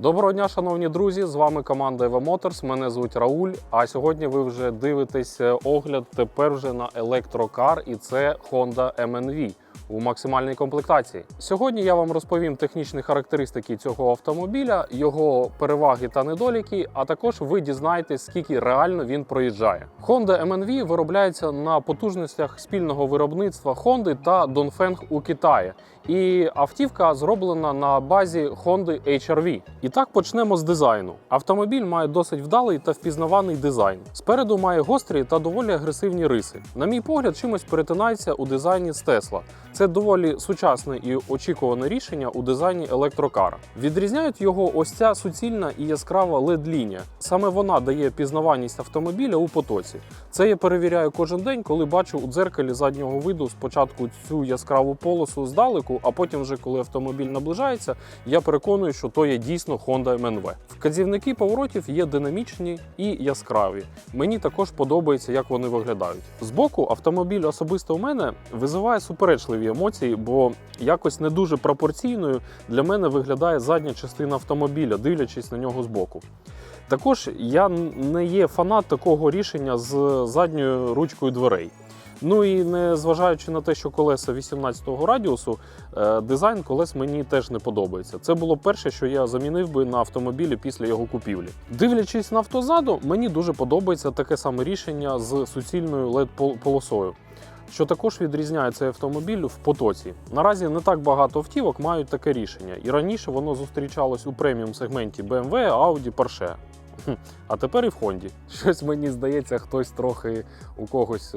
Доброго дня, шановні друзі! З вами команда EV Motors. Мене звуть Рауль. А сьогодні ви вже дивитесь е, огляд тепер вже на електрокар, і це Honda MNV у максимальній комплектації. Сьогодні я вам розповім технічні характеристики цього автомобіля, його переваги та недоліки, а також ви дізнаєтесь, скільки реально він проїжджає. Honda MNV виробляється на потужностях спільного виробництва Honda та Dongfeng у Китаї. І автівка зроблена на базі Honda HR-V. І так почнемо з дизайну. Автомобіль має досить вдалий та впізнаваний дизайн. Спереду має гострі та доволі агресивні риси. На мій погляд, чимось перетинається у дизайні з Tesla. Це доволі сучасне і очікуване рішення у дизайні електрокара. Відрізняють його ось ця суцільна і яскрава led лінія Саме вона дає пізнаваність автомобіля у потоці. Це я перевіряю кожен день, коли бачу у дзеркалі заднього виду спочатку цю яскраву полосу здалеку, а потім, вже коли автомобіль наближається, я переконую, що то є дійсно Honda MNV. Вказівники поворотів є динамічні і яскраві. Мені також подобається, як вони виглядають. Збоку автомобіль особисто у мене визиває суперечливі емоції, бо якось не дуже пропорційною для мене виглядає задня частина автомобіля, дивлячись на нього збоку. Також я не є фанат такого рішення з задньою ручкою дверей. Ну і не зважаючи на те, що колеса 18-го радіусу, е, дизайн колес мені теж не подобається. Це було перше, що я замінив би на автомобілі після його купівлі. Дивлячись на авто ззаду, мені дуже подобається таке саме рішення з суцільною led полосою. Що також відрізняє цей автомобіль в потоці. Наразі не так багато автівок мають таке рішення, і раніше воно зустрічалось у преміум сегменті BMW, Audi, Porsche. А тепер і в Хонді. Щось мені здається, хтось трохи у когось.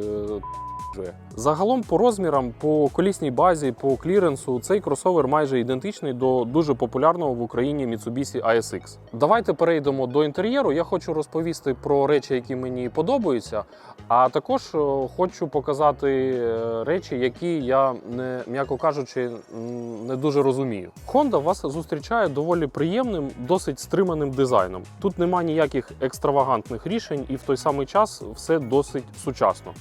Загалом по розмірам, по колісній базі, по кліренсу, цей кросовер майже ідентичний до дуже популярного в Україні Mitsubishi ASX. Давайте перейдемо до інтер'єру. Я хочу розповісти про речі, які мені подобаються, а також е, хочу показати е, речі, які я не м'яко кажучи не дуже розумію. Honda вас зустрічає доволі приємним, досить стриманим дизайном. Тут немає ніяких екстравагантних рішень, і в той самий час все досить сучасно.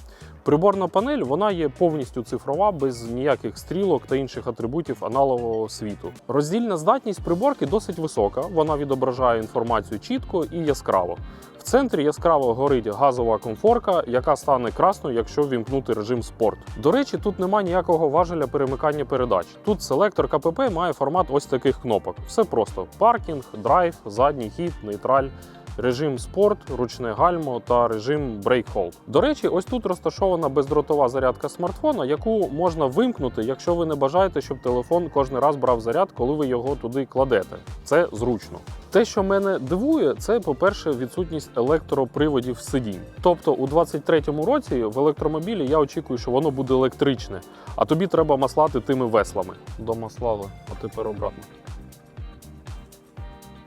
Приборна панель вона є повністю цифрова, без ніяких стрілок та інших атрибутів аналогового світу. Роздільна здатність приборки досить висока, вона відображає інформацію чітко і яскраво. В центрі яскраво горить газова комфорка, яка стане красною, якщо вімкнути режим спорт. До речі, тут немає ніякого важеля перемикання передач. Тут селектор КПП має формат ось таких кнопок. Все просто: паркінг, драйв, задній хід, нейтраль. Режим спорт, ручне гальмо та режим Hold. До речі, ось тут розташована бездротова зарядка смартфона, яку можна вимкнути, якщо ви не бажаєте, щоб телефон кожен раз брав заряд, коли ви його туди кладете. Це зручно. Те, що мене дивує, це, по-перше, відсутність електроприводів сидінь. Тобто, у 23-му році в електромобілі я очікую, що воно буде електричне, а тобі треба маслати тими веслами. До маслали, а тепер обратно.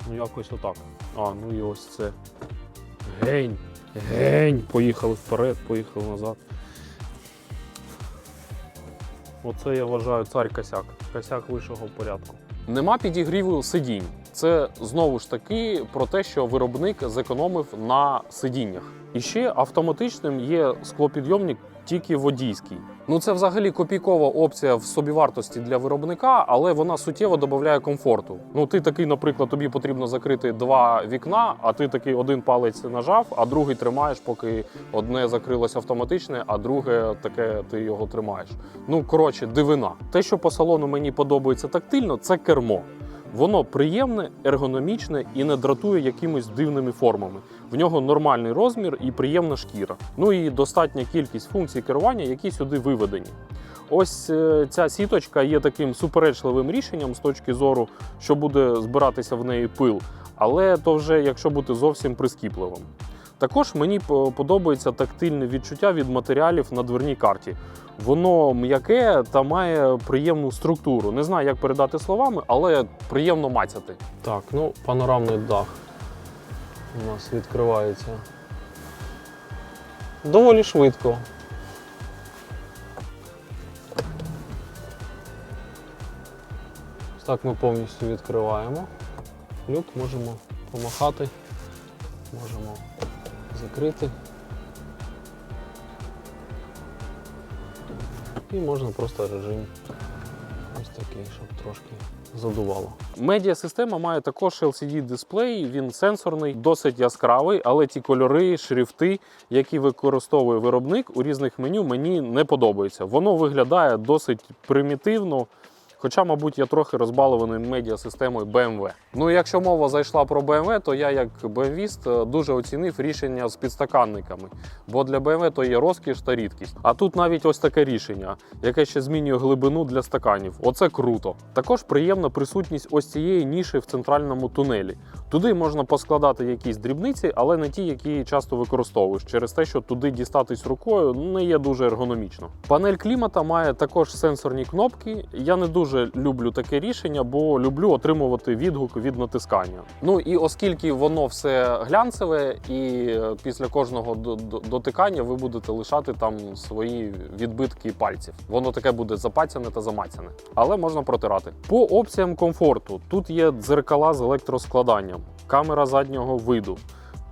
Ну, якось отак. А, ну і ось це. Гень. Гень. Поїхали вперед, поїхали назад. Оце я вважаю цар косяк. Косяк вищого порядку. Нема підігріву сидінь. Це знову ж таки про те, що виробник зекономив на сидіннях. І ще автоматичним є склопідйомник тільки водійський. Ну це взагалі копійкова опція в собівартості для виробника, але вона суттєво додає комфорту. Ну ти такий, наприклад, тобі потрібно закрити два вікна, а ти такий один палець нажав, а другий тримаєш, поки одне закрилось автоматичне, а друге таке ти його тримаєш. Ну коротше, дивина. Те, що по салону мені подобається тактильно, це кермо. Воно приємне, ергономічне і не дратує якимись дивними формами. В нього нормальний розмір і приємна шкіра. Ну і достатня кількість функцій керування, які сюди виведені. Ось е, ця сіточка є таким суперечливим рішенням з точки зору, що буде збиратися в неї пил, але то вже якщо бути зовсім прискіпливим. Також мені подобається тактильне відчуття від матеріалів на дверній карті. Воно м'яке та має приємну структуру. Не знаю, як передати словами, але приємно мацяти. Так, ну панорамний дах у нас відкривається. Доволі швидко. Так ми повністю відкриваємо. Люк можемо помахати, можемо закрити. І можна просто режим ось такий, щоб трошки задувало. Медіа-система має також LCD-дисплей, він сенсорний, досить яскравий, але ті кольори, шрифти, які використовує виробник у різних меню, мені не подобаються. Воно виглядає досить примітивно. Хоча, мабуть, я трохи розбалований медіасистемою BMW. Ну, якщо мова зайшла про BMW, то я, як BMW-іст, дуже оцінив рішення з підстаканниками. Бо для BMW то є розкіш та рідкість. А тут навіть ось таке рішення, яке ще змінює глибину для стаканів. Оце круто. Також приємна присутність ось цієї ніші в центральному тунелі. Туди можна поскладати якісь дрібниці, але не ті, які часто використовуєш, через те, що туди дістатись рукою не є дуже ергономічно. Панель клімата має також сенсорні кнопки. Я не дуже люблю таке рішення, бо люблю отримувати відгук від натискання. Ну і оскільки воно все глянцеве, і е, після кожного до- до- дотикання ви будете лишати там свої відбитки пальців. Воно таке буде запацяне та замацяне, але можна протирати. По опціям комфорту тут є дзеркала з електроскладанням, камера заднього виду,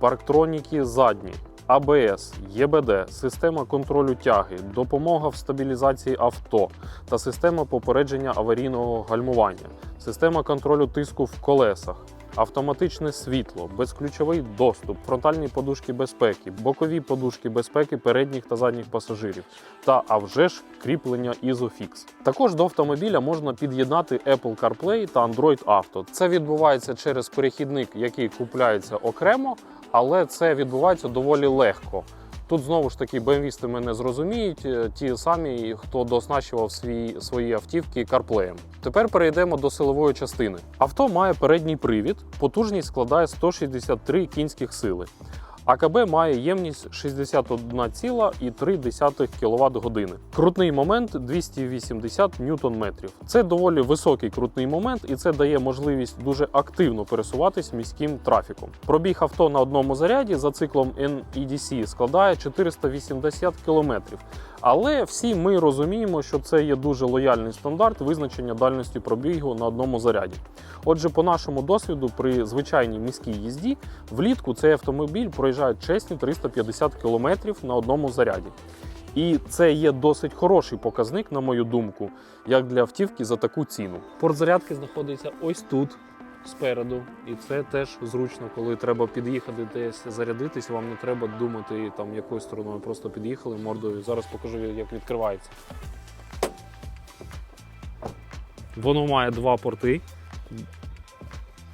парктроніки задні. АБС, ЄБД, система контролю тяги, допомога в стабілізації авто та система попередження аварійного гальмування, система контролю тиску в колесах, автоматичне світло, безключовий доступ, фронтальні подушки безпеки, бокові подушки безпеки передніх та задніх пасажирів та а вже ж кріплення Isofix. Також до автомобіля можна під'єднати Apple CarPlay та Android Auto. Це відбувається через перехідник, який купляється окремо, але це відбувається доволі легко. Тут знову ж таки BMW мене зрозуміють, е, ті самі, хто дооснащував свій, свої автівки CarPlay. Тепер перейдемо до силової частини. Авто має передній привід, потужність складає 163 кінських сили. АКБ має ємність 61,3 кВт години. Крутний момент 280 ньютон-метрів. Це доволі високий крутний момент, і це дає можливість дуже активно пересуватись міським трафіком. Пробіг авто на одному заряді за циклом NEDC складає 480 км. Але всі ми розуміємо, що це є дуже лояльний стандарт визначення дальності пробігу на одному заряді. Отже, по нашому досвіду, при звичайній міській їзді влітку цей автомобіль проїжджає чесні 350 км на одному заряді. І це є досить хороший показник, на мою думку, як для автівки за таку ціну. Порт зарядки знаходиться ось тут. Спереду, і це теж зручно, коли треба під'їхати десь зарядитись. Вам не треба думати там якою стороною. Просто під'їхали мордою. Зараз покажу, як відкривається. Воно має два порти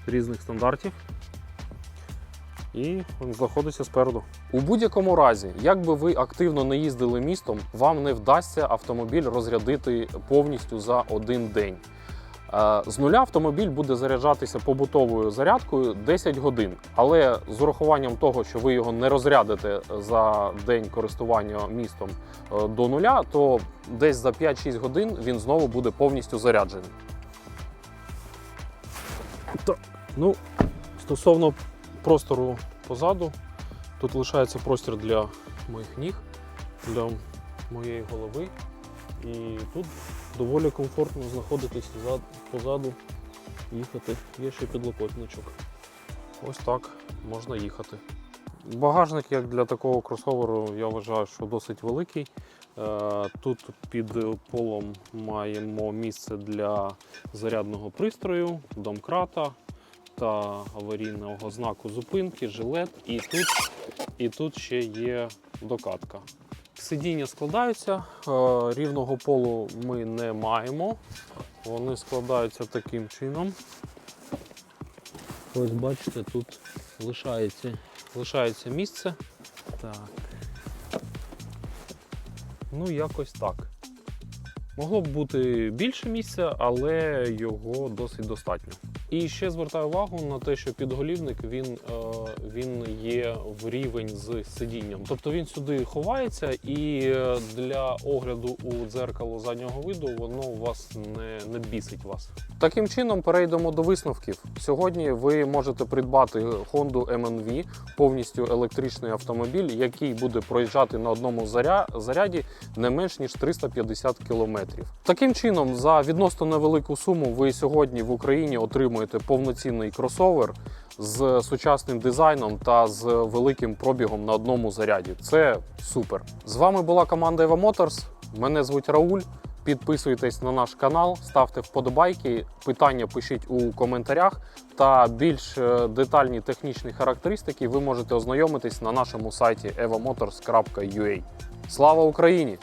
різних стандартів. І він знаходиться спереду. У будь-якому разі, як би ви активно не їздили містом, вам не вдасться автомобіль розрядити повністю за один день. Е, З нуля автомобіль буде заряджатися побутовою зарядкою 10 годин, але з урахуванням того, що ви його не розрядите за день користування містом е, до нуля, то десь за 5-6 годин він знову буде повністю заряджений. Так, ну, стосовно простору позаду, тут лишається простір для моїх ніг, для моєї голови. І тут доволі комфортно знаходитись зад- позаду, їхати. Є ще підлокотничок. Ось так можна їхати. Багажник, як для такого кросоверу, я вважаю, що досить великий. Е, Тут під полом маємо місце для зарядного пристрою, домкрата та аварійного знаку зупинки, жилет. І тут, і тут ще є докатка. Сидіння складаються, е, рівного полу ми не маємо. Вони складаються таким чином. Ось бачите, тут лишається, лишається місце. Так. Ну, якось так. Могло б бути більше місця, але його досить достатньо. І ще звертаю увагу на те, що підголівник він, е, він є в рівень з сидінням. Тобто він сюди ховається, і е, для огляду у дзеркало заднього виду воно вас не, не бісить вас. Таким чином перейдемо до висновків. Сьогодні ви можете придбати Honda MNV, повністю електричний автомобіль, який буде проїжджати на одному заря- заряді не менш ніж 350 кілометрів. Таким чином, за відносно невелику суму, ви сьогодні в Україні отримуєте повноцінний кросовер з сучасним дизайном та з великим пробігом на одному заряді. Це супер. З вами була команда Eva Motors. Мене звуть Рауль. Підписуйтесь на наш канал, ставте вподобайки, питання пишіть у коментарях. Та більш е, детальні технічні характеристики ви можете ознайомитись на нашому сайті evomotors.ua. Слава Україні!